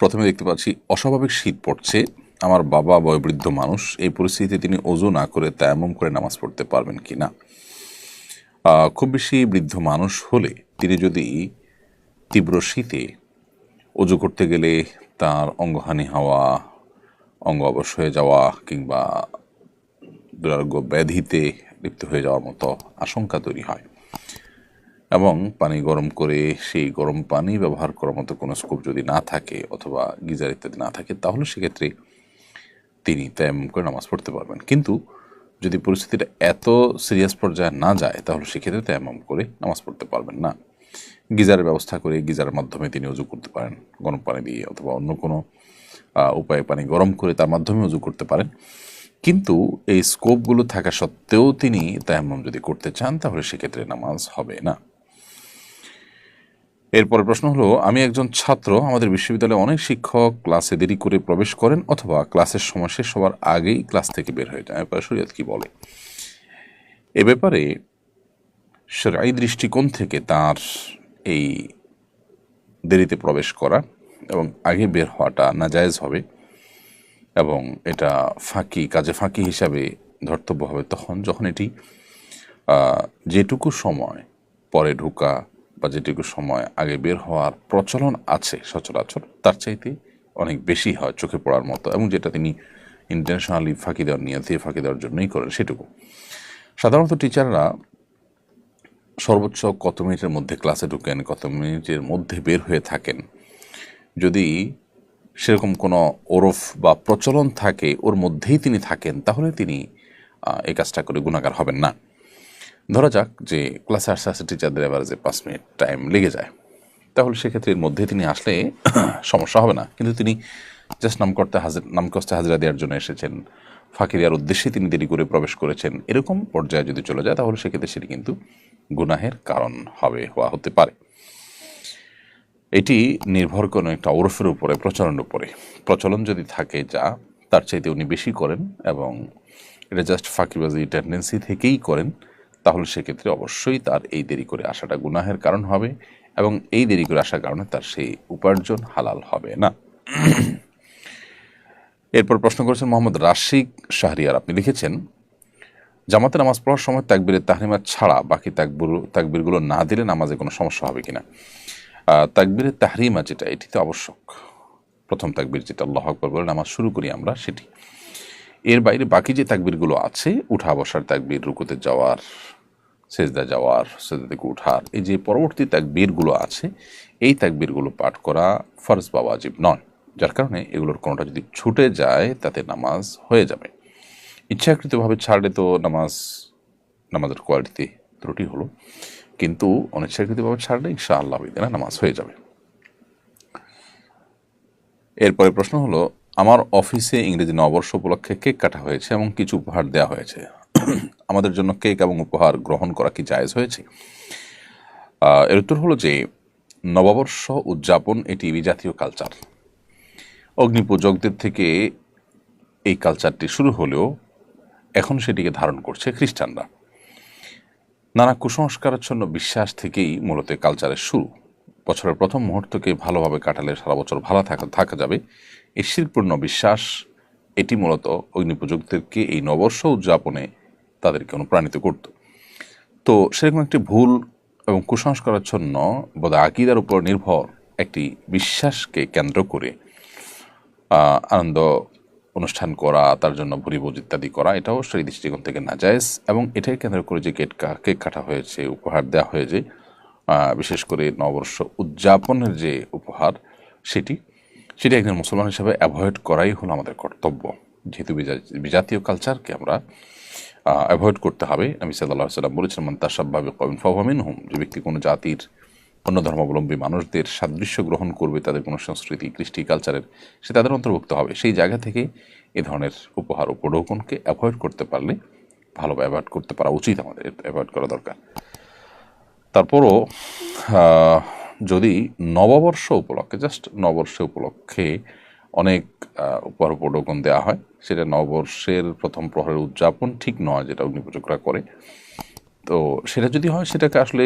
প্রথমে দেখতে পাচ্ছি, অস্বাভাবিক শীত পড়ছে। আমার বাবা বয়োবৃদ্ধ মানুষ, এই পরিস্থিতিতে তিনি ওজো না করে তায়াম্মম করে নামাজ পড়তে পারবেন কি না খুব বেশি বৃদ্ধ মানুষ হলে তিনি যদি তীব্র শীতে অজু করতে গেলে তার অঙ্গহানি হওয়া, অঙ্গ অবশ হয়ে যাওয়া কিংবা দুরারোগ্য ব্যাধিতে লিপ্ত হয়ে যাওয়ার মতো আশঙ্কা তৈরি হয়। এবং পানি গরম করে সেই গরম পানি ব্যবহার করার মতো কোনো স্কোপ যদি না থাকে অথবা গিজার ইত্যাদি না থাকে, তাহলে সেক্ষেত্রে তিনি তেমন করে নামাজ পড়তে পারবেন। কিন্তু যদি পরিস্থিতিটা এত সিরিয়াস পর্যায়ে না যায়, তাহলে সেক্ষেত্রে তেমন করে নামাজ পড়তে পারবেন না। গিজারের ব্যবস্থা করে গিজারের মাধ্যমে তিনি উজু করতে পারেন, গরম পানি দিয়ে অথবা অন্য কোনো উপায়ে পানি গরম করে তার মাধ্যমে উজু করতে পারেন। কিন্তু এই স্কোপগুলো থাকা সত্ত্বেও তিনি তায়াম্মম যদি করতে চান, তাহলে সেক্ষেত্রে নামাজ হবে না। এরপরের প্রশ্ন হলো, আমি একজন ছাত্র, আমাদের বিশ্ববিদ্যালয়ে অনেক শিক্ষক ক্লাসে দেরি করে প্রবেশ করেন অথবা ক্লাসের সময় শেষ হওয়ার আগেই ক্লাস থেকে বের হয়ে যায়। এরপরে শরীয়ত কি বলে? এ ব্যাপারে সেরাই দৃষ্টিকোণ থেকে তার এই দেরিতে প্রবেশ করা এবং আগে বের হওয়াটা নাজায়জ হবে এবং এটা ফাঁকি, কাজে ফাঁকি হিসাবে ধর্তব্য হবে। তখন যখন এটি যেটুকু সময় পরে ঢোকা বা যেটুকু সময় আগে বের হওয়ার প্রচলন আছে সচরাচর, তার চাইতে অনেক বেশি হয় চোখে পড়ার মতো এবং যেটা তিনি ইন্টেনশনালি ফাঁকি দেওয়ার নিয়তে ফাঁকি দেওয়ার জন্যই করেন সেটুকু। সাধারণত টিচাররা সর্বোচ্চ কত মিনিটের মধ্যে ক্লাসে ঢুকেন, কত মিনিটের মধ্যে বের হয়ে থাকেন। যদি সেরকম কোনো ওরফ বা প্রচলন থাকে, ওর মধ্যেই তিনি থাকেন, তাহলে তিনি এই কাজটা করে গুণাগার হবেন না। ধরা যাক যে ক্লাসে আসতে আসতে টিচারদের অ্যাভারেজে পাঁচ মিনিট টাইম লেগে যায়। তাহলে সেক্ষেত্রে এর মধ্যে তিনি আসলে সমস্যা হবে না। কিন্তু তিনি জাস্ট নাম করতে হাজির নাম কষ্টে হাজিরা দেওয়ার জন্য এসেছেন। ফাঁকি দেওয়ার উদ্দেশ্যে তিনি দেরি করে প্রবেশ করেছেন। এরকম পর্যায়ে যদি চলে যায়, তাহলে সেক্ষেত্রে সেটি কিন্তু গুনাহের কারণ হবে হওয়া হতে পারে। এটি নির্ভর করে একটা ওরফের উপরে, প্রচলনের উপরে। প্রচলন যদি থাকে যা, তার চাইতে উনি বেশি করেন এবং এটা জাস্ট ফাঁকিবাজি টেন্ডেন্সি থেকেই করেন। তাহলে সেক্ষেত্রে অবশ্যই তার এই দেরি করে আসাটা গুনাহের কারণ হবে এবং এই দেরি করে আসার কারণে তার সেই উপার্জন হালাল হবে, না? এরপর প্রশ্ন করেছেন মোহাম্মদ রাশিক শাহরিয়ার, আপনি লিখেছেন, জামাতে নামাজ পড়ার সময় তাকবিরের তাহরিমা ছাড়া বাকি তাকবির, তাকবিরগুলো না দিলে নামাজে কোনো সমস্যা হবে কিনা? তাকবীরের তাহরিমা যেটা এটি তো আবশ্যক। প্রথম তাকবির যেটা, আল্লাহ আকবর বলে নামাজ শুরু করি আমরা, সেটি। এর বাইরে বাকি যে তাকবিরগুলো আছে, উঠা বসার তাকবির, রুকুতে যাওয়ার সেজদা যাওয়ার, সেজদা উঠার, এই যে পরবর্তী তাকবীরগুলো আছে, এই তাকবিরগুলো পাঠ করা ফরজ বা ওয়াজিব নন যার কারণে এগুলোর কোনোটা যদি ছুটে যায়, তাতে নামাজ হয়ে যাবে। ইচ্ছাকৃতভাবে ছাড়লে তো নামাজ, নামাজের কোয়ালিটি ত্রুটি হলো। কিন্তু অনিচ্ছাকৃতভাবে ছাড়লে ইনশা আল্লাহ বিদিনা নামাজ হয়ে যাবে। এরপরে প্রশ্ন হলো, আমার অফিসে ইংরেজি নববর্ষ উপলক্ষে কেক কাটা হয়েছে এবং কিছু উপহার দেওয়া হয়েছে। আমাদের জন্য কেক এবং উপহার গ্রহণ করা কি জায়েজ হয়েছে? এর উত্তর হলো যে নববর্ষ উদযাপন এটি বিজাতীয় কালচার অগ্নিপূজকদের থেকে এই কালচারটি শুরু হলেও এখন সেটিকে ধারণ করছে খ্রিস্টানরা। নানা কুসংস্কারাচ্ছন্ন বিশ্বাস থেকেই মূলত কালচারের শুরু। বছরের প্রথম মুহূর্তকে ভালোভাবে কাটালে সারা বছর ভালো থাকা থাকা যাবে। এই শিরপূর্ণ বিশ্বাস, এটি মূলত অগ্নিপূজকদেরকে এই নববর্ষ উদযাপনে তাদেরকে অনুপ্রাণিত করত। তো সেরকম একটি ভুল এবং কুসংস্কারাচ্ছন্ন বোধ আকিদার উপর নির্ভর একটি বিশ্বাসকে কেন্দ্র করে আনন্দ অনুষ্ঠান করা, তার জন্য ভুরিভোজ ইত্যাদি করা, এটাও সেই দৃষ্টিকোণ থেকে নাজায়েজ এবং এটাই কেন্দ্র করে যে কেক কা- কেক কাটা হয়েছে, উপহার দেওয়া হয়েছে বিশেষ করে নববর্ষ উদযাপনের যে উপহার সেটি সেটি একজন মুসলমান হিসেবে অ্যাভয়েড করাই হলো আমাদের কর্তব্য। যেহেতু বিজা- বিজাতীয় কালচারকে আমরা অ্যাভয়েড করতে হবে। আমি সাল্লাহ সাল্লাম বলেছিলাম মান তাসাব্বাবে কবিন ফাহমিন হুম যে ব্যক্তি কোনো জাতির অন্য ধর্মাবলম্বী মানুষদের সাদৃশ্য গ্রহণ করবে, তাদের কোনো সংস্কৃতি, কৃষ্টি কালচারের সে তাদের অন্তর্ভুক্ত হবে। সেই জায়গা থেকে এ ধরনের উপহার উপঢৌকনকে অ্যাভয়েড করতে পারলে ভালো অ্যাভয়েড করতে পারা উচিত আমাদের অ্যাভয়েড করা দরকার। তারপরও যদি নববর্ষ উপলক্ষে জাস্ট নববর্ষ উপলক্ষে অনেক উপহার উপঢৌকন দেওয়া হয়। সেটা নববর্ষের প্রথম প্রহরের উদযাপন ঠিক নয় যেটা অগ্নিপূজকরা করে। তো সেটা যদি হয়, সেটাকে আসলে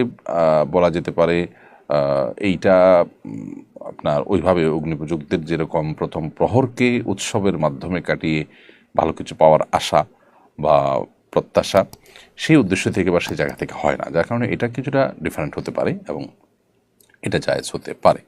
বলা যেতে পারে এইটা আপনার ওইভাবে অগ্নিপূজকদের যেরকম প্রথম প্রহরকে উৎসবের মাধ্যমে কাটিয়ে ভালো কিছু পাওয়ার আশা বা প্রত্যাশা, সেই উদ্দেশ্য থেকে বা সেই জায়গা থেকে হয় না। যার কারণে এটা কিছুটা ডিফারেন্ট হতে পারে এবং এটা জায়েজ হতে পারে।